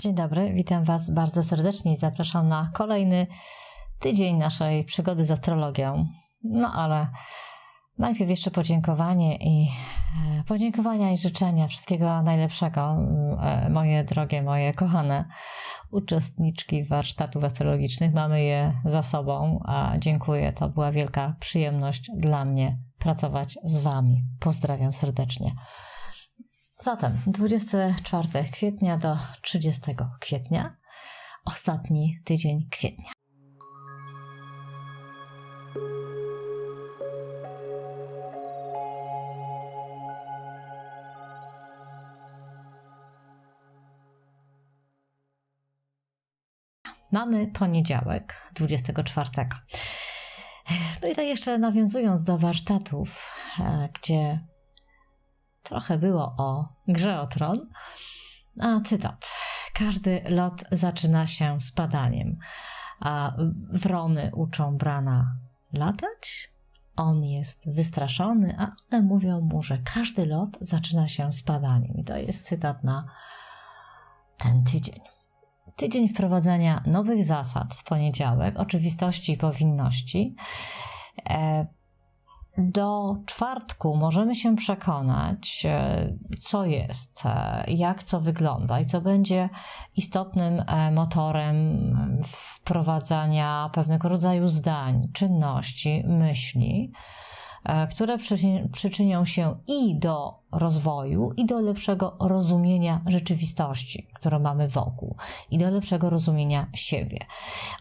Dzień dobry, witam Was bardzo serdecznie i zapraszam na kolejny tydzień naszej przygody z astrologią. No ale najpierw jeszcze podziękowanie i e, podziękowania i życzenia wszystkiego najlepszego, e, moje drogie, moje kochane uczestniczki warsztatów astrologicznych. Mamy je za sobą, a dziękuję. To była wielka przyjemność dla mnie pracować z Wami. Pozdrawiam serdecznie. Zatem 24 kwietnia do 30 kwietnia, ostatni tydzień kwietnia. Mamy poniedziałek 24. No i tak jeszcze nawiązując do warsztatów, e, gdzie trochę było o grze o tron. A cytat. Każdy lot zaczyna się spadaniem, a wrony uczą brana latać. On jest wystraszony, a one mówią mu, że każdy lot zaczyna się spadaniem. I to jest cytat na ten tydzień. Tydzień wprowadzania nowych zasad w poniedziałek, oczywistości i powinności. E, do czwartku możemy się przekonać, e, co jest, e, jak co wygląda i co będzie istotnym e, motorem wprowadzania pewnego rodzaju zdań, czynności, myśli które przyczynią się i do rozwoju, i do lepszego rozumienia rzeczywistości, którą mamy wokół, i do lepszego rozumienia siebie.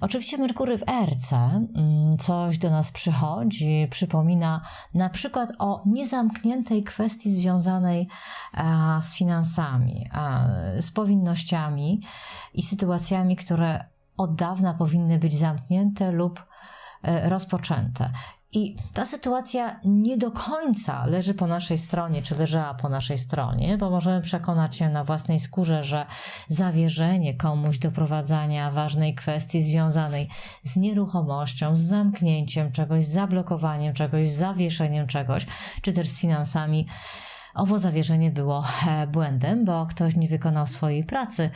Oczywiście Merkury w RC mm, coś do nas przychodzi, przypomina na przykład o niezamkniętej kwestii związanej e, z finansami, e, z powinnościami i sytuacjami, które od dawna powinny być zamknięte lub rozpoczęte. I ta sytuacja nie do końca leży po naszej stronie, czy leżała po naszej stronie, bo możemy przekonać się na własnej skórze, że zawierzenie komuś doprowadzania ważnej kwestii związanej z nieruchomością, z zamknięciem czegoś, z zablokowaniem czegoś, z zawieszeniem czegoś, czy też z finansami, owo zawierzenie było błędem, bo ktoś nie wykonał swojej pracy,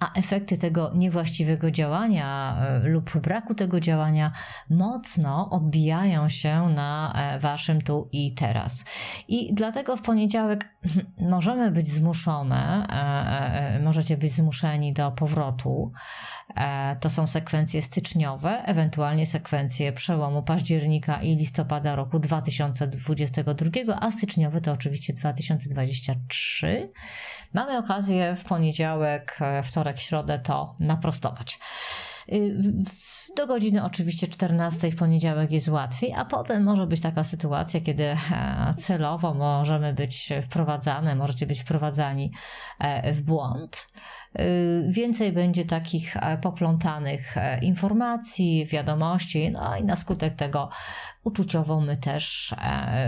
a efekty tego niewłaściwego działania e, lub braku tego działania mocno odbijają się na e, waszym tu i teraz. I dlatego w poniedziałek możemy być zmuszone, e, możecie być zmuszeni do powrotu. To są sekwencje styczniowe, ewentualnie sekwencje przełomu października i listopada roku 2022, a styczniowe to oczywiście 2023. Mamy okazję w poniedziałek, wtorek, wtorek, środę to naprostować. Y, do godziny oczywiście 14 w poniedziałek jest łatwiej, a potem może być taka sytuacja, kiedy e, celowo możemy być wprowadzane, możecie być wprowadzani e, w błąd. Y, więcej będzie takich e, poplątanych informacji, wiadomości, no i na skutek tego uczuciowo my też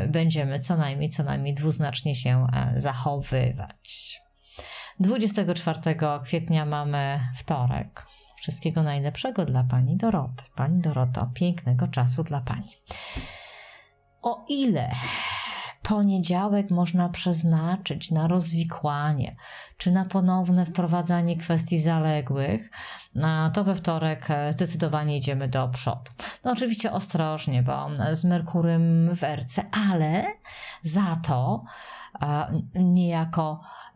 będziemy co najmniej, co najmniej dwuznacznie się zachowywać. 24 kwietnia mamy wtorek. Wszystkiego najlepszego dla pani Doroty. Pani Doroto, pięknego czasu dla pani. O ile poniedziałek można przeznaczyć na rozwikłanie czy na ponowne wprowadzanie kwestii zaległych, to we wtorek zdecydowanie idziemy do przodu. No oczywiście ostrożnie, bo z Merkurym w erce, ale za to niejako E,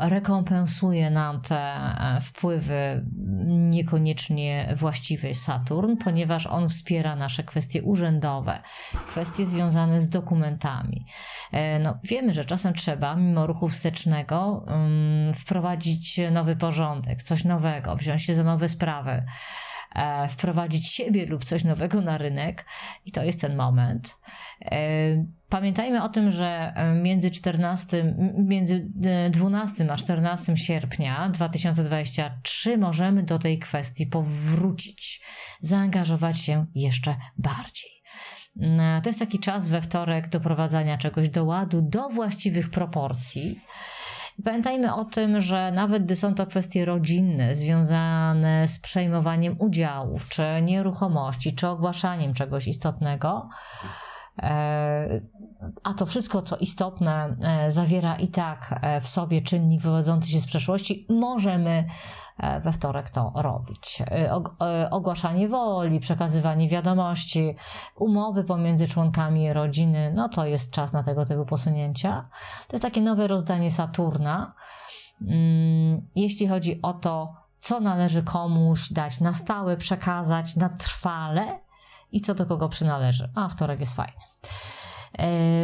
rekompensuje nam te e, wpływy niekoniecznie właściwy Saturn, ponieważ on wspiera nasze kwestie urzędowe, kwestie związane z dokumentami. E, no, wiemy, że czasem trzeba, mimo ruchu wstecznego, um, wprowadzić nowy porządek, coś nowego, wziąć się za nowe sprawy wprowadzić siebie lub coś nowego na rynek i to jest ten moment. Pamiętajmy o tym, że e, między 14, między 12 e, a 14 sierpnia 2023 możemy do tej kwestii powrócić, zaangażować się jeszcze bardziej. E, to jest taki czas we wtorek doprowadzania czegoś do ładu, do właściwych proporcji. Pamiętajmy o tym, że nawet gdy są to kwestie rodzinne, związane z przejmowaniem udziałów, czy nieruchomości, czy ogłaszaniem czegoś istotnego, a to wszystko, co istotne, zawiera i tak w sobie czynnik wywodzący się z przeszłości, możemy we wtorek to robić. Ogłaszanie woli, przekazywanie wiadomości, umowy pomiędzy członkami rodziny, no to jest czas na tego typu posunięcia. To jest takie nowe rozdanie Saturna. Mm, jeśli chodzi o to, co należy komuś dać na stałe, przekazać na trwale i co do kogo przynależy. A wtorek jest fajny.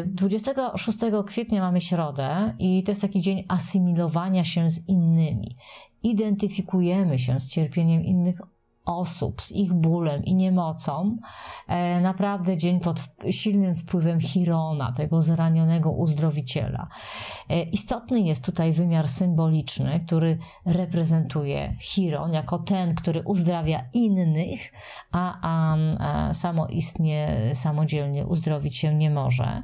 26 e, kwietnia mamy środę i to jest taki dzień asymilowania się z innymi. Identyfikujemy się z cierpieniem innych osób, z ich bólem i niemocą, e, naprawdę dzień pod silnym wpływem Chirona, tego zranionego uzdrowiciela. E, istotny jest tutaj wymiar symboliczny, który reprezentuje Chiron jako ten, który uzdrawia innych, a, a, a samoistnie, samodzielnie uzdrowić się nie może.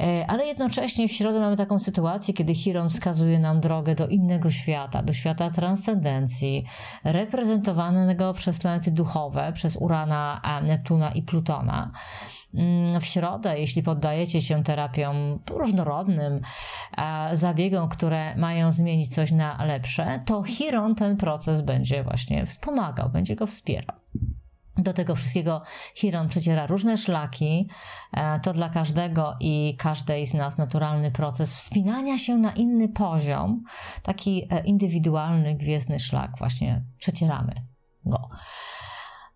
E, ale jednocześnie w środę mamy taką sytuację, kiedy Chiron wskazuje nam drogę do innego świata, do świata transcendencji, reprezentowanego przez planety duchowe, przez Urana, Neptuna i Plutona. Mm, w środę, jeśli poddajecie się terapiom różnorodnym, zabiegom, które mają zmienić coś na lepsze, to Chiron ten proces będzie właśnie wspomagał, będzie go wspierał. Do tego wszystkiego Chiron przeciera różne szlaki. E, to dla każdego i każdej z nas naturalny proces wspinania się na inny poziom, taki e, indywidualny, gwiezdny szlak, właśnie przecieramy go.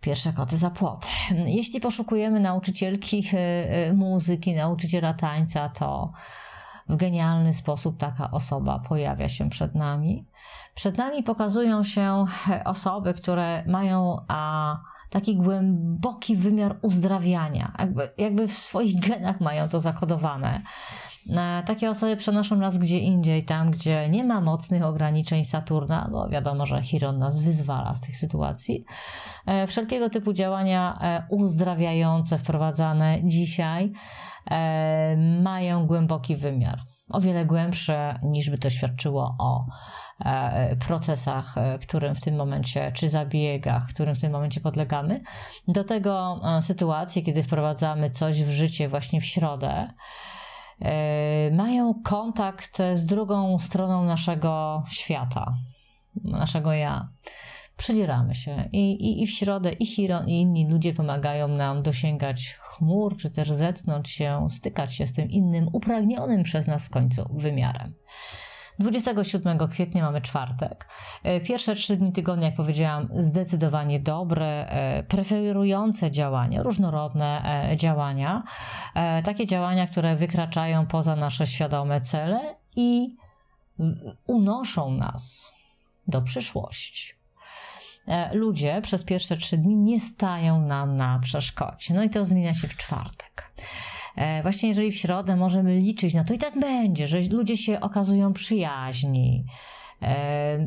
Pierwsze koty za płot. Jeśli poszukujemy nauczycielki e, muzyki, nauczyciela tańca, to w genialny sposób taka osoba pojawia się przed nami. Przed nami pokazują się osoby, które mają a, taki głęboki wymiar uzdrawiania, jakby, jakby w swoich genach mają to zakodowane. E, takie osoby przenoszą nas gdzie indziej, tam gdzie nie ma mocnych ograniczeń Saturna, bo wiadomo, że Chiron nas wyzwala z tych sytuacji. E, wszelkiego typu działania e, uzdrawiające wprowadzane dzisiaj mają głęboki wymiar. O wiele głębsze niż by to świadczyło o procesach, którym w tym momencie, czy zabiegach, którym w tym momencie podlegamy. Do tego sytuacji, kiedy wprowadzamy coś w życie właśnie w środę, E, mają kontakt z drugą stroną naszego świata, naszego ja. Przedzieramy się I, i, i w środę i Chiron i inni ludzie pomagają nam dosięgać chmur, czy też zetnąć się, stykać się z tym innym, upragnionym przez nas w końcu wymiarem. 27 kwietnia mamy czwartek. E, pierwsze trzy dni tygodnia, jak powiedziałam, zdecydowanie dobre, e, preferujące działania, różnorodne e, działania. Takie działania, które wykraczają poza nasze świadome cele i unoszą nas do przyszłości. Ludzie przez pierwsze trzy dni nie stają nam na przeszkodzie. No i to zmienia się w czwartek. E, właśnie jeżeli w środę możemy liczyć, no to i tak będzie, że ludzie się okazują przyjaźni, e,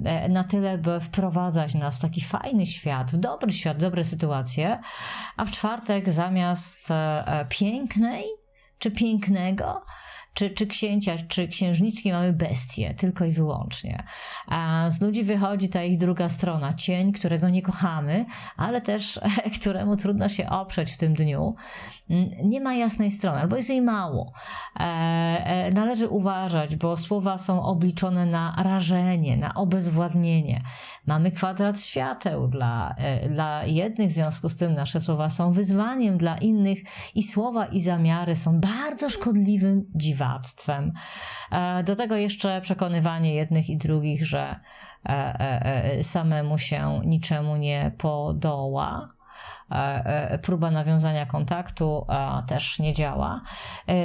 e, na tyle, by wprowadzać nas w taki fajny świat, w dobry świat, w dobre sytuacje, a w czwartek zamiast pięknej czy pięknego, czy, czy księcia, czy księżniczki mamy bestie, tylko i wyłącznie. A z ludzi wychodzi ta ich druga strona, cień, którego nie kochamy, ale też któremu trudno się oprzeć w tym dniu. Nie ma jasnej strony, albo jest jej mało. E, e, należy uważać, bo słowa są obliczone na rażenie, na obezwładnienie. Mamy kwadrat świateł dla, e, dla jednych, w związku z tym nasze słowa są wyzwaniem dla innych i słowa i zamiary są bardzo szkodliwym dziwem dziwactwem. E, do tego jeszcze przekonywanie jednych i drugich, że e, e, samemu się niczemu nie podoła próba nawiązania kontaktu też nie działa.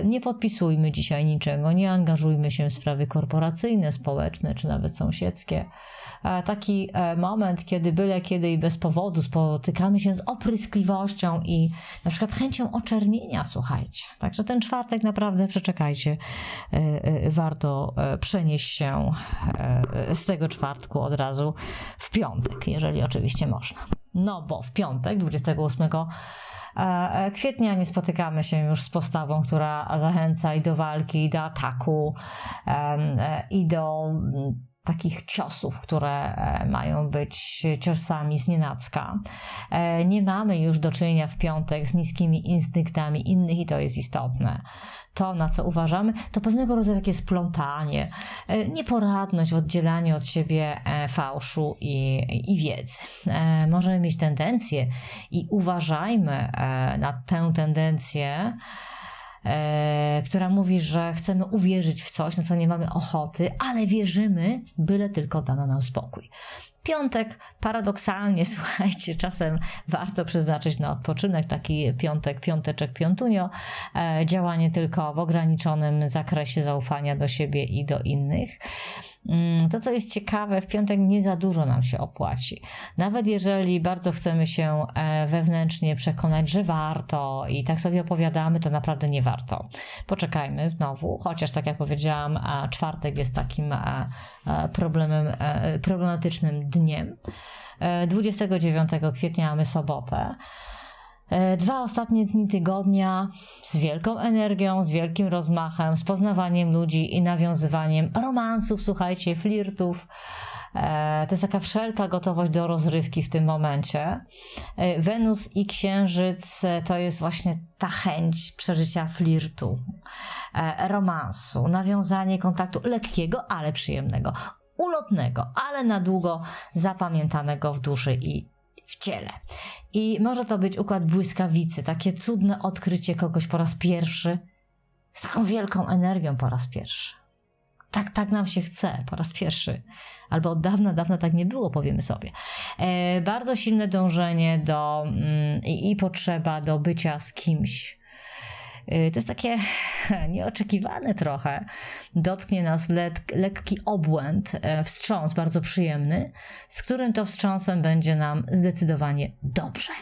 Nie podpisujmy dzisiaj niczego, nie angażujmy się w sprawy korporacyjne, społeczne czy nawet sąsiedzkie. Taki moment, kiedy byle kiedy i bez powodu spotykamy się z opryskliwością i na przykład chęcią oczernienia, słuchajcie. Także ten czwartek naprawdę przeczekajcie. Warto przenieść się z tego czwartku od razu w piątek, jeżeli oczywiście można. No bo w piątek, 28 e, kwietnia nie spotykamy się już z postawą, która zachęca i do walki, i do ataku, e, i do takich ciosów, które e, mają być ciosami z nienacka. E, nie mamy już do czynienia w piątek z niskimi instynktami innych i to jest istotne. To, na co uważamy, to pewnego rodzaju takie splątanie, e, nieporadność w oddzielaniu od siebie fałszu i, i wiedzy. Możemy mieć tendencję i uważajmy na tę tendencję, e, która mówi, że chcemy uwierzyć w coś, na co nie mamy ochoty, ale wierzymy, byle tylko dano nam spokój. Piątek, paradoksalnie, słuchajcie, czasem warto przeznaczyć na odpoczynek, taki piątek, piąteczek, piątunio, e, działanie tylko w ograniczonym zakresie zaufania do siebie i do innych. Mm, to, co jest ciekawe, w piątek nie za dużo nam się opłaci. Nawet jeżeli bardzo chcemy się e, wewnętrznie przekonać, że warto i tak sobie opowiadamy, to naprawdę nie warto. Poczekajmy znowu, chociaż tak jak powiedziałam, czwartek jest takim problemem, e, problematycznym dniem. 29 e, kwietnia mamy sobotę. E, dwa ostatnie dni tygodnia z wielką energią, z wielkim rozmachem, z poznawaniem ludzi i nawiązywaniem romansów, słuchajcie, flirtów. To jest taka wszelka gotowość do rozrywki w tym momencie. Wenus i Księżyc to jest właśnie ta chęć przeżycia flirtu, romansu, nawiązanie kontaktu lekkiego, ale przyjemnego ulotnego, ale na długo zapamiętanego w duszy i w ciele. I może to być układ błyskawicy, takie cudne odkrycie kogoś po raz pierwszy, z taką wielką energią po raz pierwszy. Tak, tak nam się chce po raz pierwszy. Albo od dawna, dawno tak nie było, powiemy sobie. E, bardzo silne dążenie do mm, i potrzeba do bycia z kimś to jest takie nieoczekiwane trochę. Dotknie nas lekki obłęd, e, wstrząs bardzo przyjemny, z którym to wstrząsem będzie nam zdecydowanie dobrze.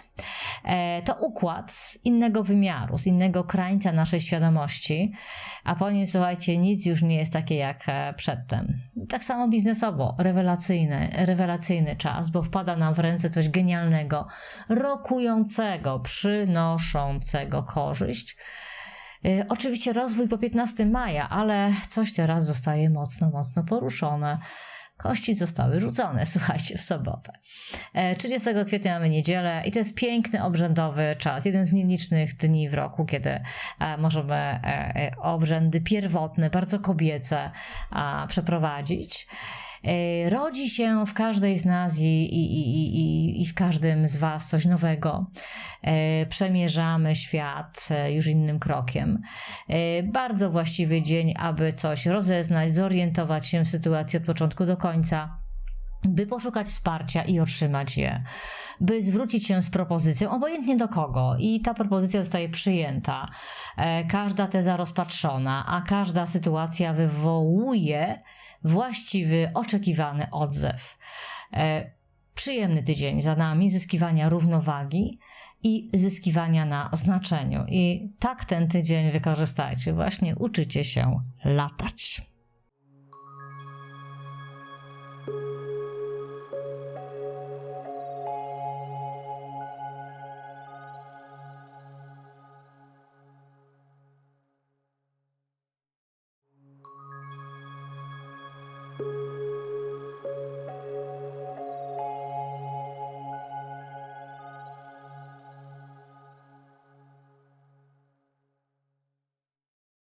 E, to układ z innego wymiaru, z innego krańca naszej świadomości, a po nim, słuchajcie, nic już nie jest takie jak e, przedtem. Tak samo biznesowo, rewelacyjny, rewelacyjny czas, bo wpada nam w ręce coś genialnego, rokującego, przynoszącego korzyść. E, oczywiście rozwój po 15 maja, ale coś teraz zostaje mocno, mocno poruszone. Kości zostały rzucone, słuchajcie, w sobotę. 30 e, kwietnia mamy niedzielę i to jest piękny, obrzędowy czas. Jeden z nielicznych dni w roku, kiedy e, możemy obrzędy pierwotne, bardzo kobiece przeprowadzić. E, rodzi się w każdej z nas i, i, i, i w każdym z Was coś nowego. E, przemierzamy świat e, już innym krokiem. Bardzo właściwy dzień, aby coś rozeznać, zorientować się w sytuacji od początku do końca by poszukać wsparcia i otrzymać je, by zwrócić się z propozycją, obojętnie do kogo, i ta propozycja zostaje przyjęta. Każda teza rozpatrzona, a każda sytuacja wywołuje właściwy, oczekiwany odzew. E, przyjemny tydzień za nami, zyskiwania równowagi i zyskiwania na znaczeniu. I tak ten tydzień wykorzystajcie. Właśnie uczycie się latać.